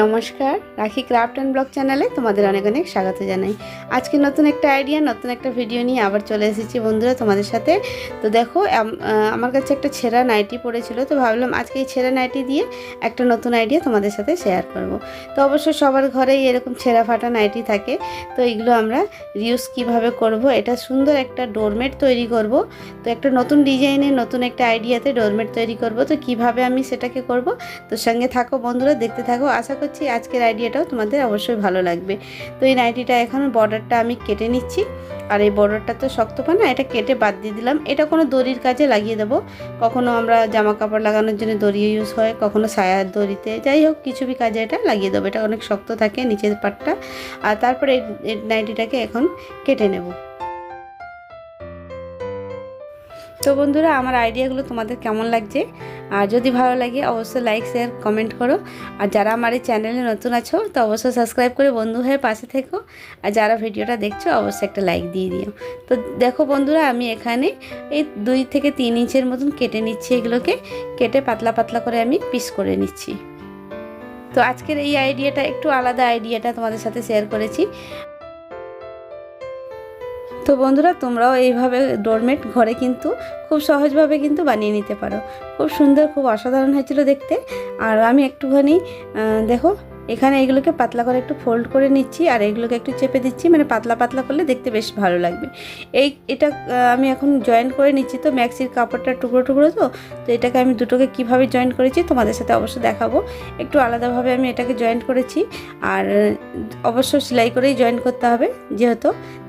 নমস্কার, রাখি craft and blog চ্যানেলে তোমাদের অনেক অনেক স্বাগত জানাই। আজকে নতুন একটা আইডিয়া নতুন একটা ভিডিও নিয়ে আবার চলে এসেছি বন্ধুরা তোমাদের সাথে। তো দেখো আমার কাছে একটা ছেঁড়া নাইটি পড়েছিল, তো ভাবলাম আজকে এই ছেঁড়া নাইটি দিয়ে একটা নতুন আইডিয়া তোমাদের সাথে শেয়ার করব। তো অবশ্য সবার ঘরেই এরকম ছেঁড়া ফাটা নাইটি থাকে, তো এগুলো আমরা রিউজ কীভাবে করব? এটা সুন্দর একটা ডোরমেট তৈরি করব। তো একটা নতুন ডিজাইনের নতুন একটা আইডিয়াতে ডোরমেট তৈরি করব। তো কীভাবে আমি সেটাকে করব? তো সঙ্গে থাকো বন্ধুরা, দেখতে থাকো। আশা করছি, আজকের আইডিয়াটাও তোমাদের অবশ্যই ভালো লাগবে। তো এই নাইটিটা এখন বর্ডারটা আমি কেটে নিচ্ছি। আর এই বর্ডারটা তো শক্ত পায় না, এটা কেটে বাদ দিয়ে দিলাম। এটা কোনো দড়ির কাজে লাগিয়ে দেবো। কখনো আমরা জামা কাপড় লাগানোর জন্য দড়ি ইউজ হয়, কখনো সায়ার দড়িতে। যাই হোক, কিছু বি কাজে এটা লাগিয়ে দেবো। এটা অনেক শক্ত থাকে নিচের পাটটা। আর তারপরে এই নাইটিটাকে এখন কেটে নেব। তো বন্ধুরা, আমার আইডিয়াগুলো তোমাদের কেমন লাগছে? আর যদি ভালো লাগে, অবশ্যই লাইক শেয়ার কমেন্ট করো। আর যারা আমার এই চ্যানেলে নতুন আছো, তো অবশ্যই সাবস্ক্রাইব করে বন্ধু হয়ে পাশে থেকো। আর যারা ভিডিওটা দেখছ, অবশ্যই একটা লাইক দিয়ে দিও। তো দেখো বন্ধুরা, আমি এখানে এই দুই থেকে তিন ইঞ্চের মতন কেটে নিচ্ছি এগুলোকে। কেটে পাতলা পাতলা করে আমি পিস করে নিচ্ছি। তো আজকের এই আইডিয়াটা, একটু আলাদা আইডিয়াটা তোমাদের সাথে শেয়ার করেছি। তো বন্ধুরা, তোমরাও এইভাবে ডোরমেট ঘরে কিন্তু খুব সহজভাবে কিন্তু বানিয়ে নিতে পারো। খুব সুন্দর, খুব অসাধারণ হয়েছিল দেখতে। আর আমি একটুখানি দেখো এখানে এগুলোকে পাতলা করে একটু ফোল্ড করে নিচ্ছি আর এগুলোকে একটু চেপে দিচ্ছি মানে পাতলা পাতলা করলে দেখতে বেশ ভালো লাগবে। এই, এটা আমি এখন জয়েন করে নিচ্ছি তো ম্যাক্সির কাপড়টা টুকরো টুকরো তো তো এটাকে আমি দুটোকে কীভাবে জয়েন করেছি তোমাদের সাথে অবশ্যই দেখাবো। একটু আলাদাভাবে আমি এটাকে জয়েন করেছি আর অবশ্য সেলাই করেই জয়েন করতে হবে, যেহেতু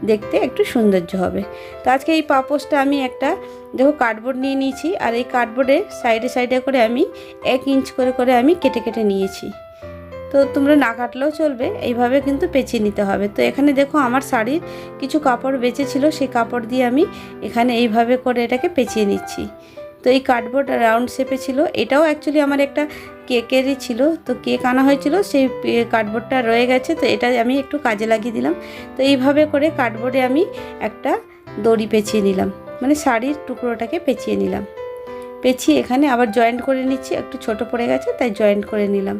দেখতে একটু সৌন্দর্য হবে। তো আজকে এই পাপোসটা আমি একটা, দেখো কার্ডবোর্ড নিয়ে নিয়েছি আর এই কার্ডবোর্ডে সাইডে সাইডে করে আমি এক ইঞ্চ করে করে আমি কেটে কেটে নিয়েছি। তো তোমরা না কাটলেও চলবে, এইভাবে কিন্তু পেঁচিয়ে নিতে হবে। তো এখানে দেখো আমার শাড়ির কিছু কাপড় বেঁচে ছিল, সেই কাপড় দিয়ে আমি এখানে এইভাবে করে এটাকে পেঁচিয়ে নিচ্ছি। তো এই কার্ডবোর্ড রাউন্ড শেপে ছিল, এটাও অ্যাকচুয়ালি আমার একটা কেকেরই ছিল। তো কেক আনা হয়েছিল, সেই কার্ডবোর্ডটা রয়ে গেছে, তো এটা আমি একটু কাজে লাগিয়ে দিলাম। তো এইভাবে করে কার্ডবোর্ডে আমি একটা দড়ি পেঁচিয়ে নিলাম মানে শাড়ির টুকরোটাকে পেঁচিয়ে নিলাম। পেঁচিয়ে এখানে আবার জয়েন্ট করে নিচ্ছি, একটু ছোট পড়ে গেছে, তাই জয়েন্ট করে নিলাম।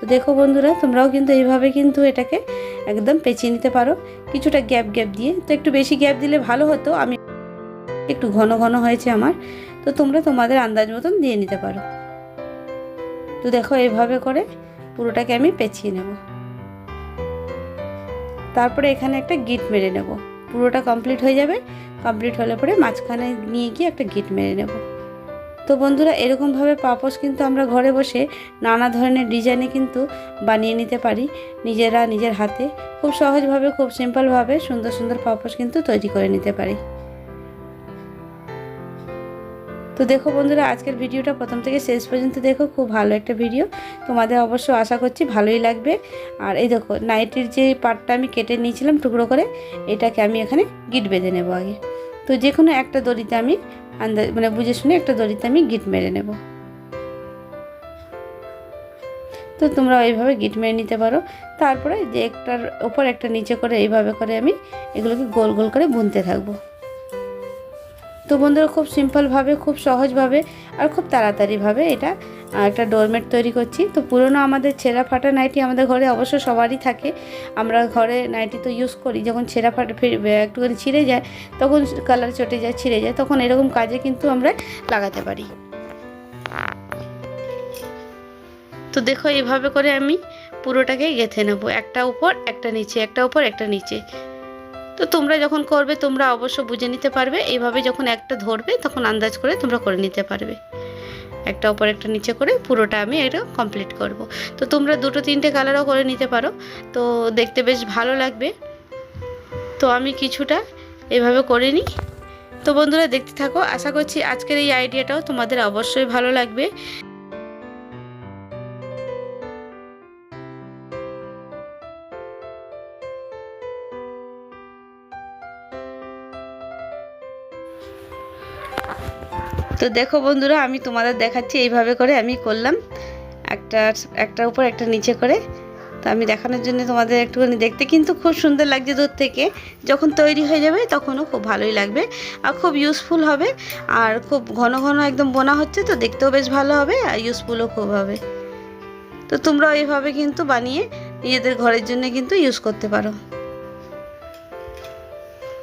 তো দেখো বন্ধুরা, তোমরাও কিন্তু এইভাবে কিন্তু এটাকে একদম পেঁচিয়ে নিতে পারো। কিছুটা গ্যাপ গ্যাপ দিয়ে। তো একটু বেশি গ্যাপ দিলে ভালো হতো। আমি একটু ঘন ঘন হয়েছে আমার। তো তোমরা তোমাদের আন্দাজ মতন দিয়ে নিতে পারো। তো দেখো এইভাবে করে পুরোটাকে আমি পেঁচিয়ে নেব। তারপরে এখানে একটা গিট মেরে নেব। পুরোটা কমপ্লিট হয়ে যাবে। কমপ্লিট হলে পরে মাঝখানে নিয়ে গিয়ে একটা গিট মেরে নেব। তো বন্ধুরা, এরকমভাবে পাপোশ কিন্তু আমরা ঘরে বসে নানা ধরনের ডিজাইনে কিন্তু বানিয়ে নিতে পারি নিজেরা নিজের হাতে। খুব সহজভাবে, খুব সিম্পলভাবে সুন্দর সুন্দর পাপোশ কিন্তু তৈরি করে নিতে পারি। তো দেখো বন্ধুরা, আজকের ভিডিওটা প্রথম থেকে শেষ পর্যন্ত দেখো, খুব ভালো একটা ভিডিও। তোমাদের অবশ্য আশা করছি ভালোই লাগবে। আর এই দেখো, নাইটির যে পার্টটা আমি কেটে নিয়েছিলাম টুকরো করে, এটাকে আমি এখানে গিট বেঁধে নেব আগে। তো যে কোনো একটা দড়িতে আমি আন্দাজ মানে বুঝে শুনে একটা দড়িতে আমি গিট মেরে নেব। তো তোমরা এইভাবে গিট মেরে নিতে পারো। তারপরে যে একটার ওপর একটা নিচে করে এইভাবে করে আমি এগুলোকে গোল গোল করে বুনতে থাকব। তো বন্ধুরা খুব সিম্পলভাবে খুব সহজভাবে আর খুব তাড়াতাড়িভাবে এটা একটা ডোরমেট তৈরি করছি। তো পুরনো আমাদের ছেঁড়া ফাটা নাইটি আমাদের ঘরে অবশ্য সবারই থাকে। আমরা ঘরে নাইটি তো ইউজ করি, যখন ছেঁড়া ফাটা একটুখানি ছিঁড়ে যায়, তখন কালার চটে যায়, ছিঁড়ে যায়, তখন এরকম কাজে কিন্তু আমরা লাগাতে পারি। তো দেখো এইভাবে করে আমি পুরোটাকে গেঁথে নেব, একটা উপর, একটা নিচে, একটা উপর, একটা নিচে। তো তোমরা যখন করবে, তোমরা অবশ্য বুঝে নিতে পারবে। এইভাবে যখন একটা ধরবে, তখন আন্দাজ করে তোমরা করে নিতে পারবে। একটা ওপর একটা নিচে করে পুরোটা আমি এটা কমপ্লিট করব। তো তোমরা দুটো তিনটে কালারও করে নিতে পারো। তো দেখতে বেশ ভালো লাগবে। তো আমি কিছুটা এভাবে করে নিই। তো বন্ধুরা, দেখতে থাকো। আশা করছি আজকের এই আইডিয়াটাও তোমাদের অবশ্যই ভালো লাগবে। তো দেখো বন্ধুরা, আমি তোমাদের দেখাচ্ছি এইভাবে করে আমি করলাম। একটা একটার উপর, একটা নিচে করে। তো আমি দেখানোর জন্য তোমাদের একটুখানি দেখতে কিন্তু খুব সুন্দর লাগছে দূর থেকে। যখন তৈরি হয়ে যাবে তখনও খুব ভালোই লাগবে আর খুব ইউজফুল হবে। আর খুব ঘন ঘন একদম বোনা হচ্ছে তো দেখতেও বেশ ভালো হবে আর ইউজফুলও খুব হবে। তো তোমরা এইভাবে কিন্তু বানিয়ে নিজেদের ঘরের জন্য কিন্তু ইউজ করতে পারো।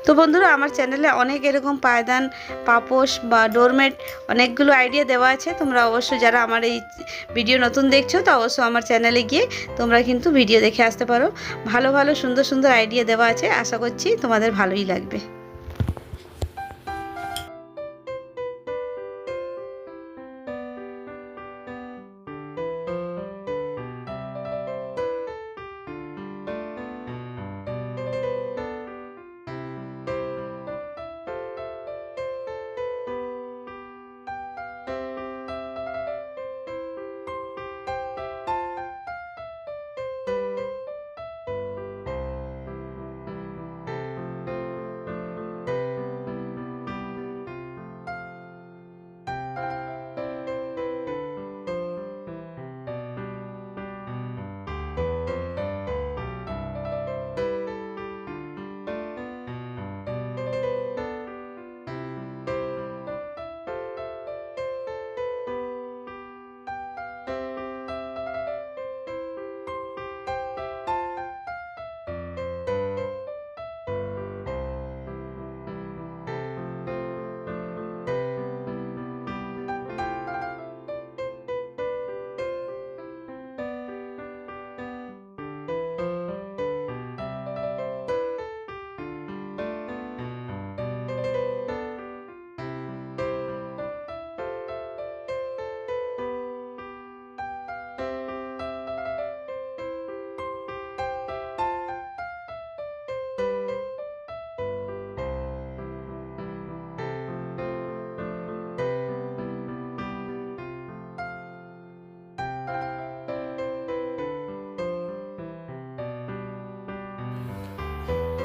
তো বন্ধুরা, আমার চ্যানেলে অনেক এরকম পায়দান, পাপোশ বা ডোরমেট অনেকগুলো আইডিয়া দেওয়া আছে। তোমরা অবশ্যই যারা আমার এই ভিডিও নতুন দেখছ, তো অবশ্যই আমার চ্যানেলে গিয়ে তোমরা কিন্তু ভিডিও দেখে আসতে পারো। ভালো ভালো, সুন্দর সুন্দর আইডিয়া দেওয়া আছে। আশা করছি তোমাদের ভালোই লাগবে।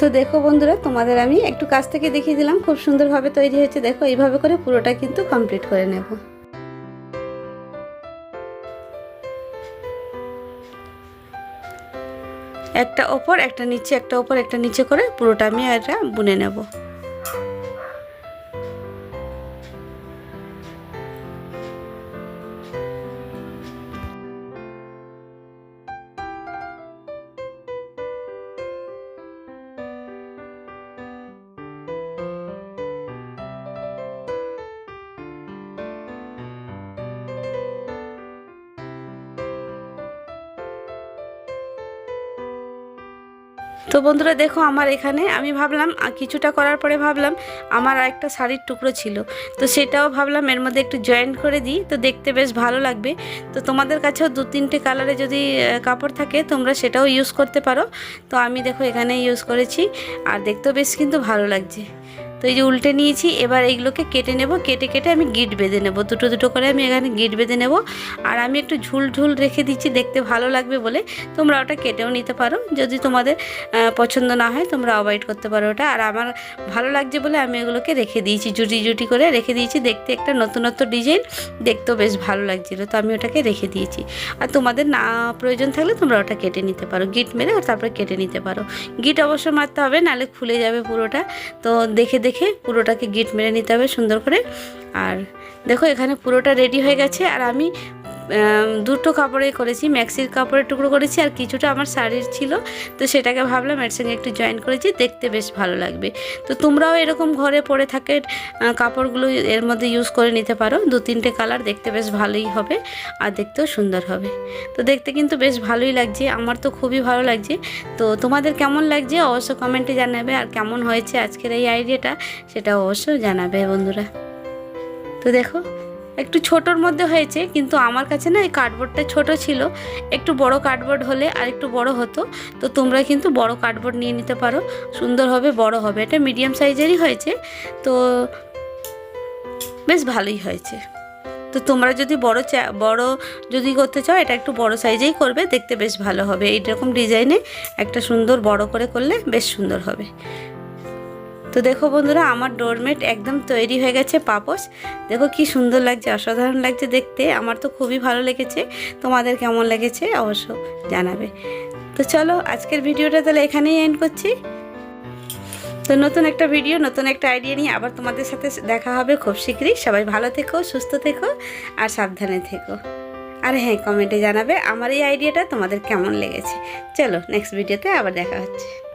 তো দেখো বন্ধুরা, তোমাদের আমি একটু কাছ থেকে দেখিয়ে দিলাম, খুব সুন্দরভাবে তৈরি হয়েছে। দেখো, এইভাবে করে পুরোটা কিন্তু কমপ্লিট করে নেব। একটা ওপর, একটা নিচে, একটা ওপর, একটা নিচে করে পুরোটা আমি এটা বুনে নেব। তো বন্ধুরা দেখো আমার এখানে আমি ভাবলাম কিছুটা করার পরে ভাবলাম, আমার আর একটা শাড়ির টুকরো ছিল। তো সেটাও ভাবলাম এর মধ্যে একটু জয়েন্ট করে দিই। তো দেখতে বেশ ভালো লাগবে। তো তোমাদের কাছেও দু তিনটে কালারে যদি কাপড় থাকে, তোমরা সেটাও ইউজ করতে পারো। তো আমি দেখো এখানে ইউজ করেছি। আর দেখতেও বেশ কিন্তু ভালো লাগছে। তো এই যে উল্টে নিয়েছি, এবার এইগুলোকে কেটে নেব, কেটে কেটে আমি গিট বেঁধে নেব। দুটো দুটো করে আমি এখানে গিট বেঁধে নেব। আর আমি একটু ঝুল ঝুল রেখে দিচ্ছি, দেখতে ভালো লাগবে বলে। তোমরা ওটা কেটেও নিতে পারো। যদি তোমাদের পছন্দ না হয়, তোমরা অ্যাভয়েড করতে পারো ওটা। আর আমার ভালো লাগছে বলে আমি এগুলোকে রেখে দিয়েছি, জুটি জুটি করে রেখে দিয়েছি। দেখতে একটা নতুনত্ব ডিজাইন, দেখতেও বেশ ভালো লাগছিল। তো আমি ওটাকে রেখে দিয়েছি। আর তোমাদের না প্রয়োজন থাকলে তোমরা ওটা কেটে নিতে পারো। গিট মেরে আর তারপরে কেটে নিতে পারো। গিট অবশ্য মারতে হবে, নাহলে খুলে যাবে পুরোটা। তো দেখে দেখে পুরোটাকে গিট মেরে নিতে হবে সুন্দর করে। আর দেখো এখানে পুরোটা রেডি হয়ে গেছে। আর আমি দুটো কাপড়ে করেছি, ম্যাক্সির কাপড়ের টুকরো করেছি আর কিছুটা আমার শাড়ির ছিল। তো সেটাকে ভাবলাম এর সঙ্গে একটু জয়েন করেছি, দেখতে বেশ ভালো লাগবে। তো তোমরাও এরকম ঘরে পরে থাকে কাপড়গুলো এর মধ্যে ইউজ করে নিতে পারো। দু তিনটে কালার দেখতে বেশ ভালোই হবে আর দেখতেও সুন্দর হবে। তো দেখতে কিন্তু বেশ ভালোই লাগছে, আমার তো খুবই ভালো লাগছে। তো তোমাদের কেমন লাগছে অবশ্য কমেন্টে জানাবে, আর কেমন হয়েছে আজকের এই আইডিয়াটা সেটা অবশ্য জানাবে বন্ধুরা। তো দেখো একটু ছোটোর মধ্যে হয়েছে, কিন্তু আমার কাছে না এই কার্ডবোর্ডটা ছোট ছিল। একটু বড় কার্ডবোর্ড হলে আর একটু বড় হতো, তো তোমরা কিন্তু বড় কার্ডবোর্ড নিয়ে নিতে পারো। সুন্দর হবে, বড় হবে। এটা মিডিয়াম সাইজেরই হয়েছে, তো বেশ ভালোই হয়েছে। তো তোমরা যদি বড় বড় যদি করতে চাও, এটা একটু বড় সাইজেই করবে, দেখতে বেশ ভালো হবে। এইরকম ডিজাইনে একটা সুন্দর বড় করে করলে বেশ সুন্দর হবে। তো দেখো বন্ধুরা, আমার ডোরমেট একদম তৈরি হয়ে গেছে পাপোশ। দেখো কি সুন্দর লাগছে, অসাধারণ লাগছে দেখতে। আমার তো খুবই ভালো লেগেছে। তোমাদের কেমন লেগেছে অবশ্য জানাবে। তো চলো, আজকের ভিডিওটা তাহলে এখানেই এন্ড করছি। তো নতুন একটা ভিডিও নতুন একটা আইডিয়া নিয়ে আবার তোমাদের সাথে দেখা হবে খুব শীঘ্রই। সবাই ভালো থেকো, সুস্থ থেকো আর সাবধানে থেকো। আর হ্যাঁ কমেন্টে জানাবে আমার এই আইডিয়াটা তোমাদের কেমন লেগেছে। চলো নেক্সট ভিডিওতে আবার দেখা হচ্ছে।